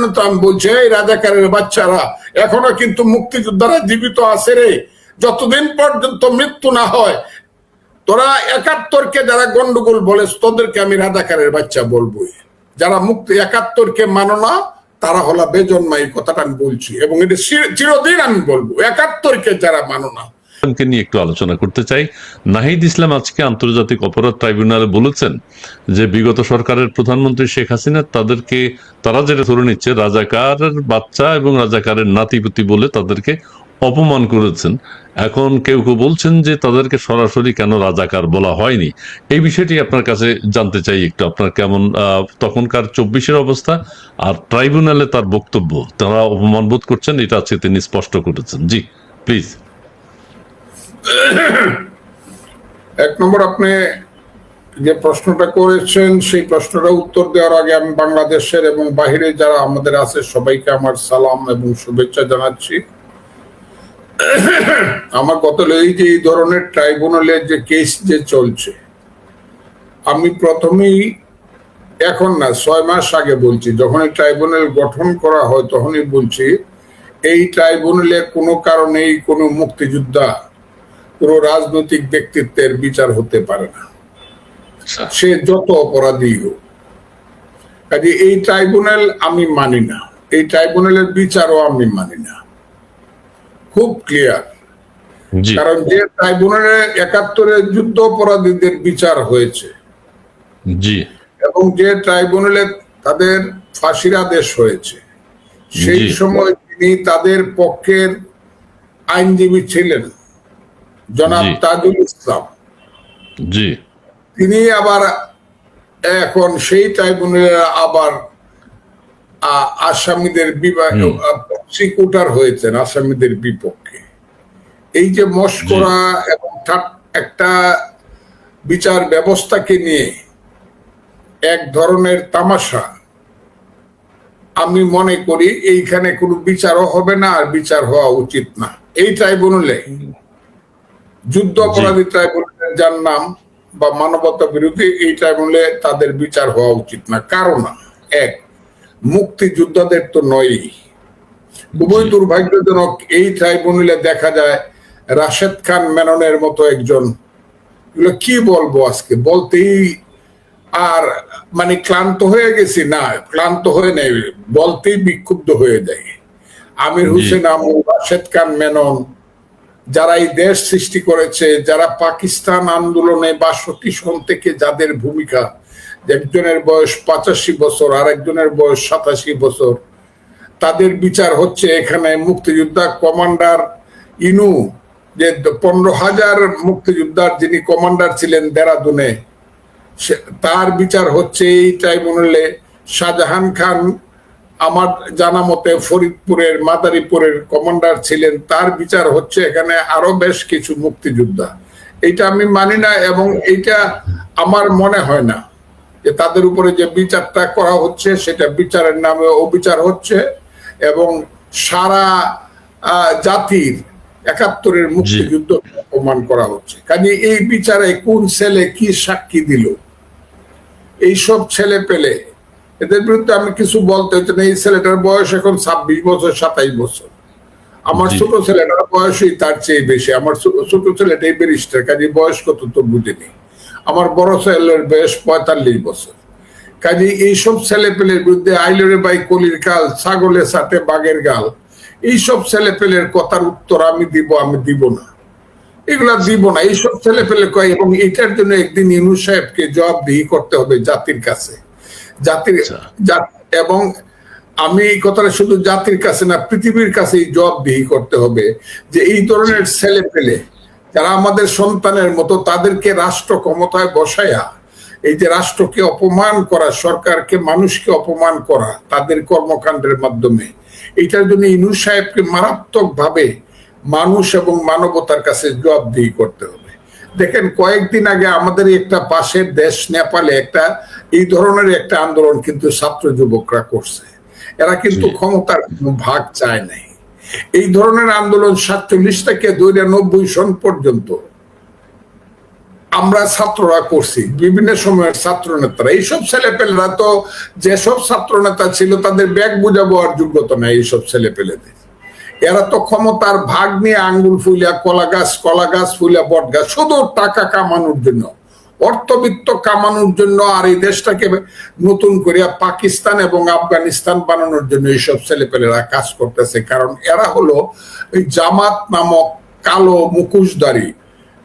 জন্য তো আমি এই রাজাকারের বাচ্চারা, এখনও কিন্তু মুক্তিযোদ্ধারা জীবিত আছে রে। যতদিন পর্যন্ত মৃত্যু না হয়, তোরা একাত্তরকে যারা গন্ডগোল বলে তোদেরকে আমি রাজাকারের বাচ্চা বলবোই যারা মুক্তি, একাত্তরকে মানো তারা হলো বেজন্মা এই কথাটা আমি বলছি। এবং এটা চির- চিরদিন আমি বলব, একাত্তরকে যারা মানো না কে নিয়ে একটু আলোচনা করতে চাই। নাহিদ ইসলাম আজকে আন্তর্জাতিক অপরাধ ট্রাইব্যুনালে বলেছেন যে, বিগত সরকারের প্রধানমন্ত্রী শেখ হাসিনা তাদেরকে, তারা যেটা ধরে নিচ্ছে, রাজাকারের বাচ্চা এবং রাজাকারের নাতিপুতি বলে তাদেরকে অপমান করেছেন। এখন কেউ কেউ বলছেন যে, তাদেরকে সরাসরি কেন রাজাকার বলা হয়নি? এই বিষয়টি আপনার কাছে জানতে চাই একটু। আপনার কেমন তখনকার চব্বিশের অবস্থা আর ট্রাইব্যুনালে তার বক্তব্য, তারা অপমান বোধ করছেন, এটা আজকে তিনি স্পষ্ট করেছেন। জি, প্লিজ। এক নম্বর, আপনি যে প্রশ্নটা করেছেন, সেই প্রশ্নটা উত্তর দেওয়ার আগে আমি বাংলাদেশের এবং বাহিরে যারা আমাদের আছে, সবাইকে আমার সালাম এবং শুভেচ্ছা জানাচ্ছি। আমার কথা এই যে এই ধরনের ট্রাইব্যুনালের যে কেস যে চলছে, আমি প্রথমেই এখন না, ছয় মাস আগে বলছি যখন এই ট্রাইব্যুনাল গঠন করা হয় তখনই বলছি, এই ট্রাইব্যুনালে কোনো কারণেই কোনো মুক্তিযোদ্ধা কোনো রাজনৈতিক ব্যক্তিত্বের বিচার হতে পারে না। আচ্ছা। সে যত অপরাধী হোক। কাজে এই ট্রাইব্যুনাল আমি মানি না। এই ট্রাইব্যুনালের বিচারও আমি মানি না। খুব ক্লিয়ার। কারণ যে ট্রাইব্যুনালে একাত্তরে যুদ্ধ অপরাধীদের বিচার হয়েছে। জি। এবং যে ট্রাইব্যুনালে তাদের ফাঁসির আদেশ হয়েছে সেই সময় তিনি তাদের পক্ষের আইনজীবী ছিলেন। জনাব তাজুল ইসলাম। জি। তিনি আবার এখন সেই ট্রাইব্যুনালে আবার আসামিদের বিভাগ হয়েছেন আসামিদের বিপক্ষে। এই যে মস্করা এবং একটা বিচার ব্যবস্থাকে নিয়ে এক ধরনের তামাশা আমি মনে করি এইখানে কোনো বিচারও হবে না আর বিচার হওয়া উচিত না। এই ট্রাইব্যুনালে যুদ্ধ অপরাধী ট্রাইব্যুনালের যার নাম বা মানবতা বিরোধী এই ট্রাইব্যুনালে তাদের বিচার হওয়া উচিত না। কারণ এক মুক্তিযোদ্ধাদের তো নয়ই। খুবই দুর্ভাগ্যজনক এই ট্রাইব্যুনালে দেখা যায় রাশেদ খান মেননের মতো একজন। এগুলো কি বলব আজকে? বলতেই আর মানে ক্লান্ত হয়ে গেছি। না ক্লান্ত হয়ে নেই বলতেই বিক্ষুব্ধ হয়ে যায় আমির। হোসেন আমু রাশেদ খান মেনন যারা এই দেশ সৃষ্টি করেছে, যারা পাকিস্তান আন্দোলনে বাষট্টি সন থেকে যাদের ভূমিকা, একজনের বয়স পঁচাশি বছর আর একজনের বয়স সাতাশি বছর, তাদের বিচার হচ্ছে এখানে মুক্তিযোদ্ধা কমান্ডার ইনু, যে পনেরো হাজার মুক্তিযোদ্ধার যিনি কমান্ডার ছিলেন দেরাদুনে তার বিচার হচ্ছে এই ট্রাইব্যুনালে শাহজাহান খান আমার জানা মতে ফরিদপুরের মাদারীপুরের কমান্ডার ছিলেন। তার বিচার হচ্ছে এখানে আরও বেশ কিছু মুক্তিযোদ্ধা। এটা আমি মানি না এবং এটা আমার মনে হয় না যে তাদের উপরে যে বিচারটা করা হচ্ছে সেটা বিচারের নামে অবিচার হচ্ছে এবং সারা জাতির একাত্তরের মুক্তিযুদ্ধ অপমান করা হচ্ছে। কাজে এই বিচারে কোন ছেলে কি সাক্ষী দিল? এইসব ছেলে পেলে এদের বিরুদ্ধে আমি কিছু বলতে হচ্ছে না। এই ছেলেটার বয়স এখন ছাব্বিশ বছর সাতাইশ বছর। আমার ছোট ছেলেটার বয়সই তার চেয়ে বেশি। আমার ছোট ছেলেটাই ব্যারিস্টার কাজে বয়স কত তো বুঝিনি। আমার বড় ছেলের বয়স পঁয়তাল্লিশ বছর। কাজে এইসব ছেলে পেলের বিরুদ্ধে আইলরে বাই কলির গাল ছাগলের সাথে বাঘের গাল এইসব ছেলে পেলের কথার উত্তর আমি দিব আমি দিব না। এগুলা দিব না। এইসব ছেলে পেলে কয় এবং এটার জন্য একদিন ইনু সাহেবকে জবাবদিহি করতে হবে জাতির কাছে। জাতির আচ্ছা। এবং আমি এই কথাটা শুধু জাতির কাছে না পৃথিবীর কাছেই জবাবদিহি করতে হবে যে এই ধরনের ছেলে পেলে যারা আমাদের সন্তানের মতো তাদেরকে রাষ্ট্র ক্ষমতায় বসায়া এই যে রাষ্ট্রকে অপমান করা সরকারকে মানুষকে অপমান করা তাদের কর্মকাণ্ডের মাধ্যমে এটার জন্য ইনু সাহেবকে মারাত্মক ভাবে মানুষ এবং মানবতার কাছে জবাবদিহি করতে হবে দেখেন কয়েকদিন আগে আমাদের একটা পাশের দেশ নেপালে একটা এই ধরনের একটা আন্দোলন কিন্তু ছাত্র যুবকরা করছে। এরা কিন্তু ক্ষমতার ভাগ চায় নাই। এই ধরনের আন্দোলন সাতচল্লিশ থেকে দুই নব্বই সন পর্যন্ত আমরা ছাত্ররা করছি বিভিন্ন সময়ের ছাত্র নেতারা এইসব ছেলেপেলেরা তো যেসব ছাত্র নেতা ছিল তাদের ব্যাগ বুঝাবো আর যোগ্যতা নাই এইসব ছেলেপেলেদের। এরা তো ক্ষমতার ভাগ নিয়ে আঙ্গুল ফুলিয়া কলা গাছ কলা গাছ ফুলিয়া বট গাছ শুধু টাকা কামানোর জন্য। অর্থবিত্ত কামানোর জন্য আর এই দেশটাকে নতুন করিয়া পাকিস্তান এবং আফগানিস্তান বানানোর জন্য এইসব ছেলেপেলেরা কাজ করতেছে। কারণ এরা হলো ওই জামাত নামক কালো মুখোশধারী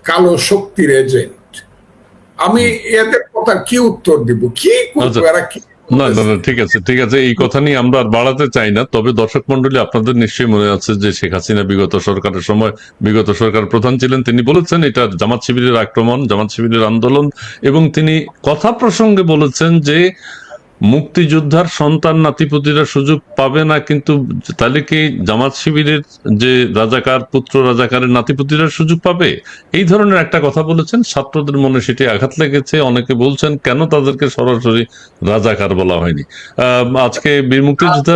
কালো শক্তির এজেন্ট। আমি এদের কথা কি উত্তর দিব? কি করব? আচ্ছা। এরা কি না না না, ঠিক আছে ঠিক আছে, এই কথা নিয়ে আমরা আর বাড়াতে চাই না, তবে দর্শক মন্ডলী আপনাদের নিশ্চয়ই মনে আছে যে শেখ হাসিনা বিগত সরকারের সময়, বিগত সরকার প্রধান ছিলেন, তিনি বলেছেন এটা জামাত শিবিরের আক্রমণ, জামাত শিবিরের আন্দোলন, এবং তিনি কথা প্রসঙ্গে বলেছেন যে মুক্তিযোদ্ধার সন্তান নাতিপুতিরা সুযোগ পাবে না কিন্তু তাহলে কি জামাত শিবিরের যে রাজাকার পুত্র রাজাকারের নাতিপুতিরা সুযোগ পাবে? এই ধরনের একটা কথা বলেছেন ছাত্রদের মনে সেটি আঘাত লেগেছে। অনেকে বলছেন কেন তাদেরকে সরাসরি রাজাকার বলা হয়নি? আজকে বীর মুক্তিযোদ্ধা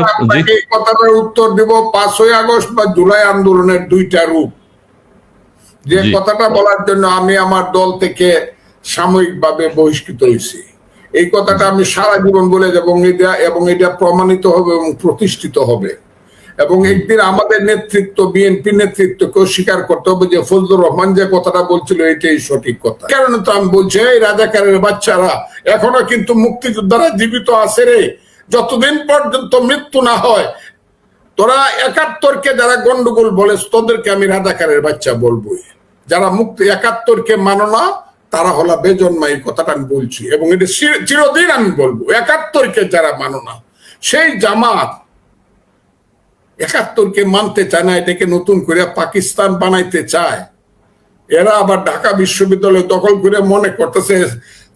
কথাটার উত্তর দিব পাঁচই আগস্ট বা জুলাই আন্দোলনের দুইটা রূপ। যে কথাটা বলার জন্য আমি আমার দল থেকে সাময়িকভাবে বহিষ্কৃত হয়েছি। এই কথাটা আমি সারা জীবন বলে এবং এটা এবং এটা প্রমাণিত হবে এবং প্রতিষ্ঠিত হবে। এবং একদিন আমাদের নেতৃত্ব বিএনপি নেতৃত্বকেও স্বীকার করতে হবে যে ফজলুর রহমান যে কথাটা বলছিল, এটাই সঠিক কথা। কারণ তো আমি বলছি, এই রাজাকারের বাচ্চারা, এখনও কিন্তু মুক্তিযোদ্ধারা জীবিত আছে রে। যতদিন পর্যন্ত মৃত্যু না হয়, তোরা একাত্তরকে যারা গন্ডগোল বলে তোদেরকে আমি রাজাকারের বাচ্চা বলবোই। যারা মুক্তি, একাত্তরকে মানো না তারা হলো বেজন্মা কথাটা আমি বলছি এবং এটা চিরদিন আমি বলব। একাত্তরকে যারা মানো না, সেই জামাত একাত্তরকে মানতে চায় না, এটাকে নতুন করে পাকিস্তান বানাইতে চায়। এরা আবার ঢাকা বিশ্ববিদ্যালয় দখল করে মনে করতেছে,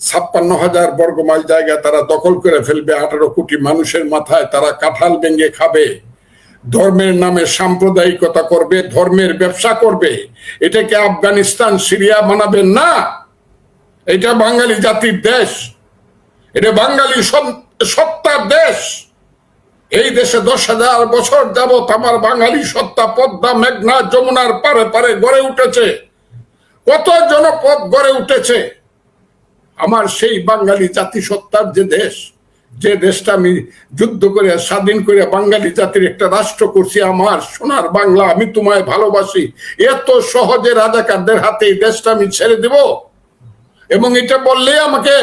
ছাপ্পান্ন হাজার বর্গমাইল জায়গা তারা দখল করে ফেলবে, আঠারো কোটি মানুষের মাথায় তারা কাঁঠাল ভেঙে খাবে। ধর্মের নামে সাম্প্রদায়িকতা করবে, ধর্মের ব্যবসা করবে। এটাকে আফগানিস্তান, সিরিয়া বানাবেন না। এটা বাঙালি জাতির দেশ। এটা বাঙালি সত্তার দেশ। এই দেশে দশ হাজার বছর যাবত আমার বাঙালি সত্তা পদ্মা, মেঘনা, যমুনার পারে পারে গড়ে উঠেছে। কত জনপদ গড়ে উঠেছে। আমার সেই বাঙালি জাতিসত্তার যে দেশ, যে দেশটা আমি যুদ্ধ করে, স্বাধীন করে বাঙালি জাতির একটা রাষ্ট্র করছি, আমার সোনার বাংলা আমি তোমায় ভালোবাসি। এত সহজে রাজাকারদের হাতে এই দেশটা আমি ছেড়ে দেব। এবং এটা বললে আমাকে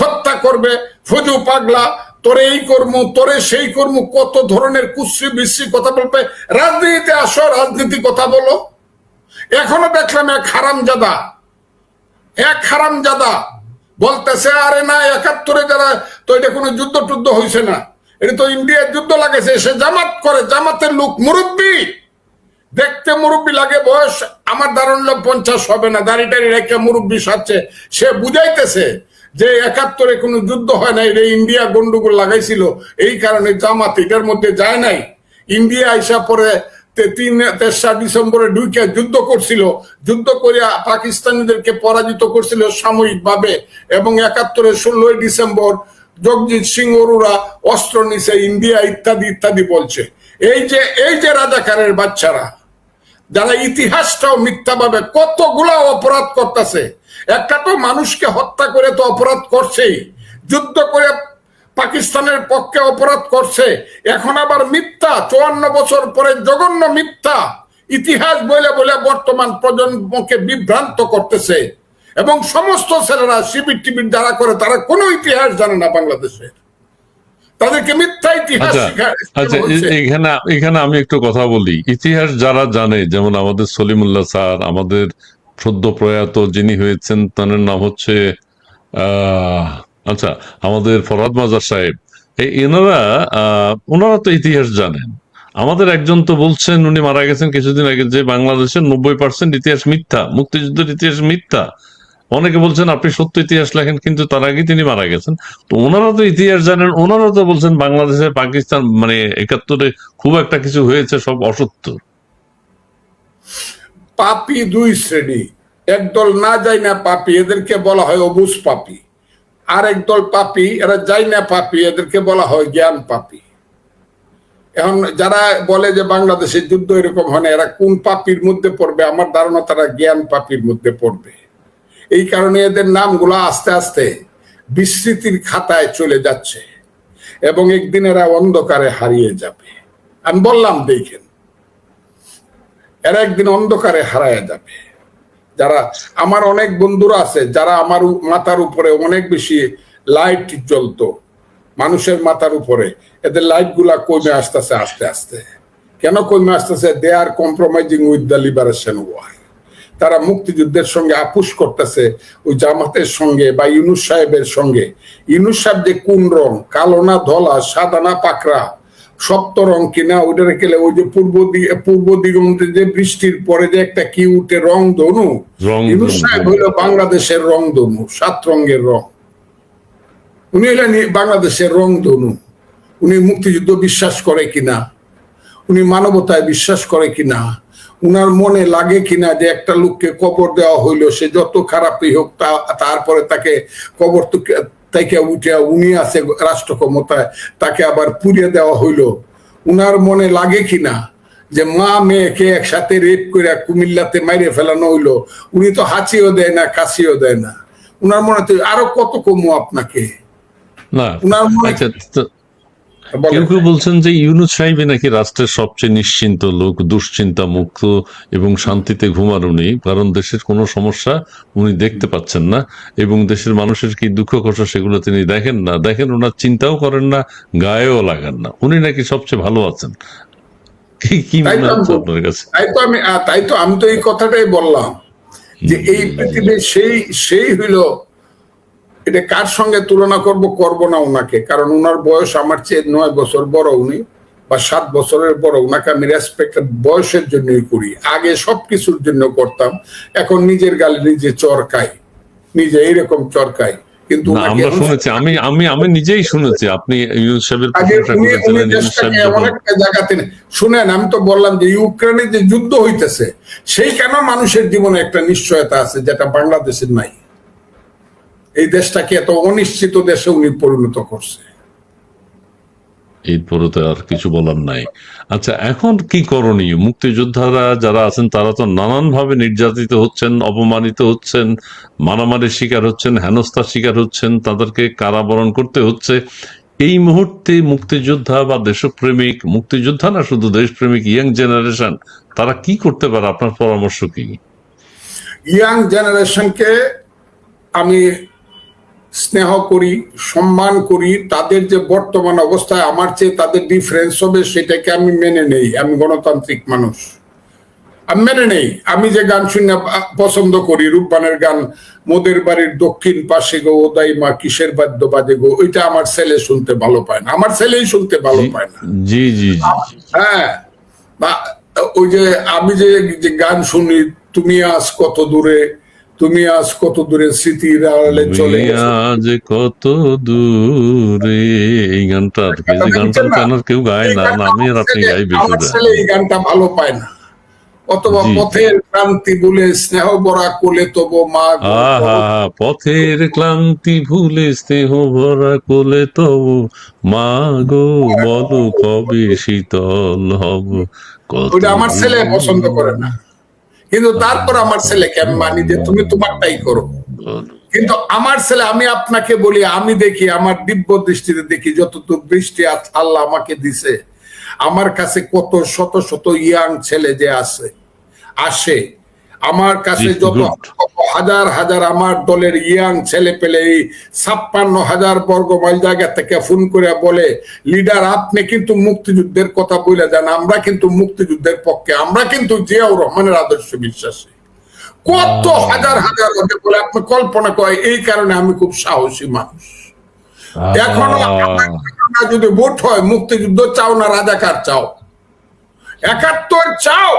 হত্যা করবে। ফজু পাগলা, তোরে এই কর্ম, তোরে সেই কর্ম, কত ধরনের কুশ্রী বিশ্রী কথা বলবে। রাজনীতিতে আসো, রাজনীতি কথা বলো। এখনও দেখলাম এক হারামজাদা এক হারামজাদা বলতেছে, আরে না, একাত্তরে যারা, তো এটা কোনো যুদ্ধ টুদ্ধ হয়েছে না। এটা তো ইন্ডিয়ার যুদ্ধ লাগেছে সে জামাত করে, জামাতের লোক মুরব্বী। দেখতে মুরব্বী লাগে, বয়স আমার ধারণা পঞ্চাশ হবে না। দাড়ি টাড়ি রেখে মুরব্বী সাজছে। সে বুঝাইতেছে যে একাত্তরে কোনো যুদ্ধ হয় না এটা ইন্ডিয়া গন্ডগোল লাগাইছিল। এই কারণে জামাত এটার মধ্যে যায় নাই। ইন্ডিয়া আইসা পরে তিন, তেসরা ডিসেম্বরে ঢুকে যুদ্ধ করছিল। যুদ্ধ করিয়া পাকিস্তানিদেরকে পরাজিত করছিল সাময়িকভাবে এবং একাত্তরের ষোলোই ডিসেম্বর জগজিৎ সিং অরোরা অস্ত্র নিছে, ইন্ডিয়া ইত্যাদি ইত্যাদি বলছে। এই যে এই যে রাজাকারের বাচ্চারা যারা ইতিহাসটাও মিথ্যাভাবে কতগুলা অপরাধ করতেছে। একটা তো মানুষকে হত্যা করে তো অপরাধ করছেই যুদ্ধ করে পাকিস্তানের পক্ষে অপরাধ করছে, এখন আবার মিথ্যা, চুয়ান্ন বছর পরে জঘন্য মিথ্যা ইতিহাস বলে বলে বর্তমান প্রজন্মকে বিভ্রান্ত করতেছে। এবং সমস্ত ছেলেরা শিবির টিবির যারা করে, তারা কোনো ইতিহাস জানে না বাংলাদেশের। তাদেরকে মিথ্যা ইতিহাস আচ্ছা আচ্ছা এখানে এখানে আমি একটু কথা বলি। ইতিহাস যারা জানে যেমন আমাদের সলিমুল্লাহ স্যার আমাদের সদ্য প্রয়াত যিনি হয়েছেন তার নাম হচ্ছে আচ্ছা আমাদের ফরহাদ মাজার সাহেব। এই এনারা ওনারা তো ইতিহাস জানেন। আমাদের একজন তো বলছেন উনি মারা গেছেন কিছুদিন আগে যে বাংলাদেশের নব্বই পার্সেন্ট ইতিহাস মিথ্যা মুক্তিযুদ্ধের ইতিহাস মিথ্যা। অনেকে বলছেন, আপনি সত্য ইতিহাস লেখেন, কিন্তু তার আগে তিনি মারা গেছেন। তো ওনারা তো ইতিহাস জানেন, ওনারা তো বলছেন বাংলাদেশে পাকিস্তান মানে একাত্তরে খুব একটা কিছু হয়েছে, সব অসত্য। পাপি দুই শ্রেণি। একদল না যায় না পাপি, এদেরকে বলা হয় অবুজ পাপি। আর একদল পাপি, এরা যায় না পাপি, এদেরকে বলা হয় জ্ঞান পাপি। এখন যারা বলে যে বাংলাদেশে যুদ্ধ এরকম হয় না, এরা কোন পাপির মধ্যে পড়বে? আমার ধারণা তারা জ্ঞান পাপির মধ্যে পড়বে। এই কারণে এদের নামগুলো আস্তে আস্তে বিস্মৃতির খাতায় চলে যাচ্ছে এবং একদিন এরা অন্ধকারে হারিয়ে যাবে। আমি বললাম, দেখেন, এরা একদিন অন্ধকারে হারায় যাবে। যারা, আমার অনেক বন্ধুরা আছে, যারা আমার মাথার উপরে অনেক বেশি লাইট জ্বলতো। মানুষের মাথার উপরে। এদের লাইটগুলা কমে আসতেছে, আস্তে আস্তে। কেন কমে আসতেছে? They are compromising with the liberation war তারা মুক্তিযুদ্ধের সঙ্গে আপুস করতেছে ওই জামাতের সঙ্গে বা ইউনুস সাহেবের সঙ্গে। ইউনুস সাহেব যে কোন রং? কালো না ধলা সাদা না পাকড়া? সপ্ত রং কিনা? ওইটা গেলে ওই যে পূর্ব দিকে পূর্ব দিগন্তে যে বৃষ্টির পরে যে একটা কি উঠে রং ধনু? ইউনুস সাহেব হইল বাংলাদেশের রং ধনু সাত রঙের রং। উনি হলেন বাংলাদেশের রং ধনু। উনি মুক্তিযুদ্ধ বিশ্বাস করে কিনা? উনি মানবতায় বিশ্বাস করে কিনা? উনার মনে লাগে কিনা যে একটা লোককে কবর দেওয়া হইল সে যত খারাপই হোক তা তারপরে তাকে কবর তো- থেকে উঠে উনি আছে রাষ্ট্র ক্ষমতায় তাকে আবার পুড়িয়ে দেওয়া হইল উনার মনে লাগে কিনা যে মা মেয়েকে একসাথে রেপ করে কুমিল্লাতে মাইরে ফেলানো হইল উনি তো হাঁচিও দেয় না কাশিও দেয় না উনার মনে তো আরও কত কমু আপনাকে না উনার মনে- আচ্ছা। কেউ কেউ বলছেন যে ইউনুস সাহেবই নাকি রাষ্ট্রের সবচেয়ে নিশ্চিন্ত লোক দুশ্চিন্তা মুক্ত এবং শান্তিতে ঘুমার উনি কারণ দেশের কোনো সমস্যা উনি দেখতে পাচ্ছেন না এবং দেশের মানুষের কি দুঃখ কষ্ট সেগুলো তিনি দেখেন না। দেখেন ওনার চিন্তাও করেন না গায়েও লাগান না। উনি নাকি সবচেয়ে ভালো আছেন। কি মনে তো আমি হচ্ছে আপনার কাছে? তাই তো আমি তাই তো আমি তো এই কথাটাই বললাম যে এই পৃথিবীর সেই সেই হইল এটা কার সঙ্গে তুলনা করব করব না ওনাকে কারণ ওনার বয়স আমার চেয়ে নয় বছর বড় উনি বা সাত বছরের বড়। ওনাকে আমি রেসপেক্ট বয়সের জন্যই করি। আগে সবকিছুর জন্য করতাম। এখন নিজের গালে নিজে চরকাই নিজে এইরকম চরকাই কিন্তু আমরা শুনেছি। আমি আমি আমি নিজেই শুনেছি। আপনি ইউনুস সাহেবের এমন একটা জায়গাতে শুনেন আমি তো বললাম যে ইউক্রেনে যে যুদ্ধ হইতেছে সেই কেন মানুষের জীবনে একটা নিশ্চয়তা আছে যেটা বাংলাদেশের নাই? এই দেশটাকে এত অনিশ্চিত দেশে উনি পরিণত করছে। এরপরে তো আর কিছু বলার নাই। আচ্ছা এখন কি করণীয়? মুক্তিযোদ্ধারা যারা আছেন তারা তো নানান ভাবে নির্যাতিত হচ্ছেন অপমানিত হচ্ছেন মারামারির শিকার হচ্ছেন হেনস্থার শিকার হচ্ছেন তাদেরকে কারাবরণ করতে হচ্ছে। এই মুহূর্তে মুক্তিযোদ্ধা বা দেশপ্রেমিক মুক্তিযোদ্ধা না শুধু দেশপ্রেমিক ইয়াং জেনারেশন তারা কি করতে পারে? আপনার পরামর্শ কি? ইয়াং জেনারেশনকে আমি স্নেহ করি সম্মান করি তাদের যে বর্তমান অবস্থায় আমার চেয়ে তাদের ডিফারেন্স হবে সেটাকে আমি মেনে নেই। আমি গণতান্ত্রিক মানুষ। আমি মেনে নেই। আমি যে গান শুনে পছন্দ করি রূপবানের গান মোদের বাড়ির দক্ষিণ পাশে গো ওদাই মা কিসের বাদ্য বাজে গো ওইটা আমার ছেলে শুনতে ভালো পায় না। আমার ছেলেই শুনতে ভালো পায় না। জি জি। হ্যাঁ। বা ওই যে আমি যে যে গান শুনি তুমি আজ কত দূরে তুমি আজ কত দূরে স্মৃতির আড়ালে চলে আজ কত দূরে এই গানটা আর কি যে গানটা তো কেউ গায় না। আমি আর আপনি গাই বেশি এই গানটা ভালো পায় না। অথবা পথের ক্রান্তি বলে স্নেহ বরা কোলে তবু মা পথের ক্লান্তি ভুলে স্নেহ ভরা কোলে তবু মা গো বলো কবে শীতল হব। আমার ছেলে পছন্দ করে না। কিন্তু তারপর আমার ছেলেকে আমি মানি যে তুমি তোমারটাই করো। কিন্তু আমার ছেলে, আমি আপনাকে বলি, আমি দেখি, আমার দিব্য দৃষ্টিতে দেখি যতটুকু বৃষ্টি আ- আল্লাহ আমাকে দিছে, আমার কাছে কত শত শত ইয়াং ছেলে যে আছে, আসে আমার কাছে যত হাজার হাজার আমার দলের ইয়াং ছেলে পেলে এই ছাপ্পান্ন হাজার বর্গ মাইল জায়গা থেকে ফোন করে বলে লিডার আপনি কিন্তু মুক্তিযুদ্ধের কথা বলে যান। আমরা কিন্তু মুক্তিযুদ্ধের পক্ষে আমরা কিন্তু জিয়াউর রহমানের আদর্শ বিশ্বাসী। কত হাজার হাজার ওদের বলে আপনি কল্পনা করে এই কারণে আমি খুব সাহসী মানুষ। এখনও যদি ভোট হয় মুক্তিযুদ্ধ চাও না রাজাকার চাও? একাত্তর চাও?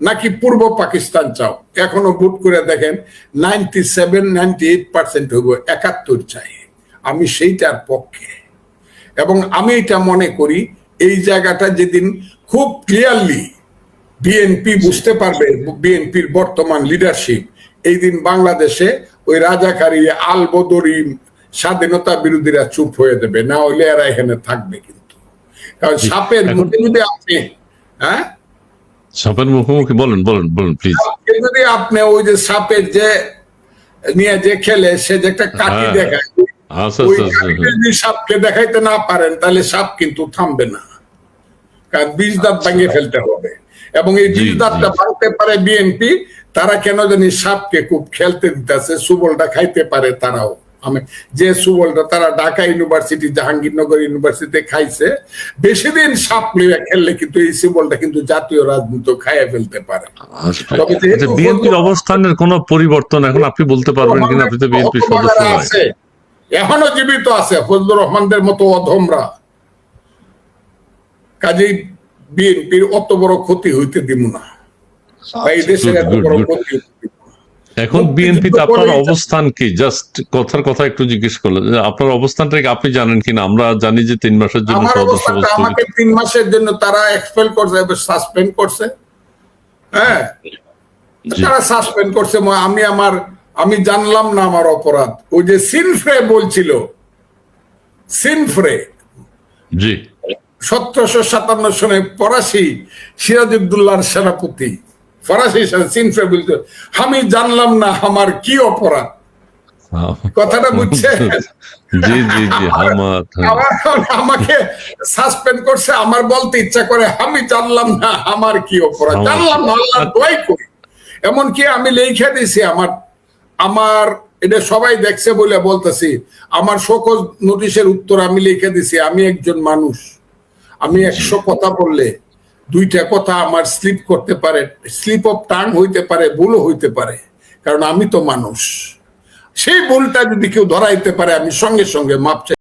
নাকি পূর্ব পাকিস্তান চাও? এখনও ভোট করে দেখেন ninety seven ninety eight percent হইব একাত্তর চাই। আমি সেইটার পক্ষে। এবং আমি এটা মনে করি এই জায়গাটা যেদিন খুব ক্লিয়ারলি বিএনপি বুঝতে পারবে বিএনপির বর্তমান লিডারশিপ এই দিন বাংলাদেশে ওই রাজাকারী আল বদরি স্বাধীনতা বিরোধীরা চুপ হয়ে দেবে। না হলে এরা এখানে থাকবে কিন্তু। কারণ সাপের মধ্যে যদি আপনি হ্যাঁ? সাপের মুখোমুখি বলেন বলেন বলেন প্লিজ যদি আপনি ওই যে সাপের যে নিয়ে যে খেলে সে যে একটা কাঠি হ্যাঁ। দেখায় আচ্ছা ওই আচ্ছা আচ্ছা। যদি সাপকে দেখাইতে না পারেন তাহলে সাপ কিন্তু থামবে না। কারণ বীজ দাঁত ভাঙিয়ে ফেলতে হবে। এবং এই আচ্ছা। বীজ দাঁতটা ভাঙতে পারে বিএনপি তারা কেন জানি সাপকে খুব খেলতে দিতেছে সুবলটা খাইতে পারে তারাও। আমি যে সুবলটা তারা ঢাকা ইউনিভার্সিটি জাহাঙ্গীরনগর ইউনিভার্সিটিতে খাইছে বেশি দিন সাপ লিয়ে খেললে কিন্তু এই সুবলটা কিন্তু জাতীয় রাজনীতি খাইয়ে ফেলতে পারে। তবে বিএনপির অবস্থানের কোন পরিবর্তন এখন আপনি বলতে পারবেন কিনা? আপনি তো বিএনপির সদস্য আছে। এখনও জীবিত আছে ফজলুর রহমানদের মতো অধমরা। কাজেই বিএনপির অত বড় ক্ষতি হইতে দিব না। বা এই দেশের এত বড় ক্ষতি। এখন মুক্তিযুদ্ধ বিএনপিতে আপনার অবস্থান কি? জাস্ট কথার কথা একটু জিজ্ঞেস করলেন আপনার অবস্থানটা কি? আপনি জানেন কিনা আমরা জানি যে তিন মাসের জন্য আমাকে তিন মাসের জন্য তারা এক্সপেল করছে সাসপেন্ড করছে। হ্যাঁ? তারা সাসপেন্ড করছে। আমি আমার আমি জানলাম না আমার অপরাধ। ওই যে সিনফ্রে বলছিল। সিনফ্রে। জি। সতেরোশো সাতান্ন সনে ফরাসি সিরাজউদ্দৌলার সেনাপতি। ফরাসি সেনা- সিনফ্রে বলতো আমি জানলাম না আমার কি অপরাধ। কথাটা বুঝছে? জি জি জি আমার। আমাকে সাসপেন্ড করছে আমার বলতে ইচ্ছা করে আমি জানলাম না আমার কি অপরাধ? জানলাম না আল্লাহ দোয়াই করি। এমনকি আমি লেখা দিছি আমার আমার এটা সবাই দেখছে বলে বলতেছি আমার সকল নোটিশের উত্তর আমি লিখে দিছি আমি একজন মানুষ। আমি একশো কথা বললে দুইটা কথা আমার স্লিপ করতে পারে স্লিপ অফ টান হইতে পারে, ভুলও হইতে পারে, কারণ আমি তো মানুষ। সেই ভুলটা যদি কেউ ধরাইতে পারে, আমি সঙ্গে সঙ্গে মাপ চাই।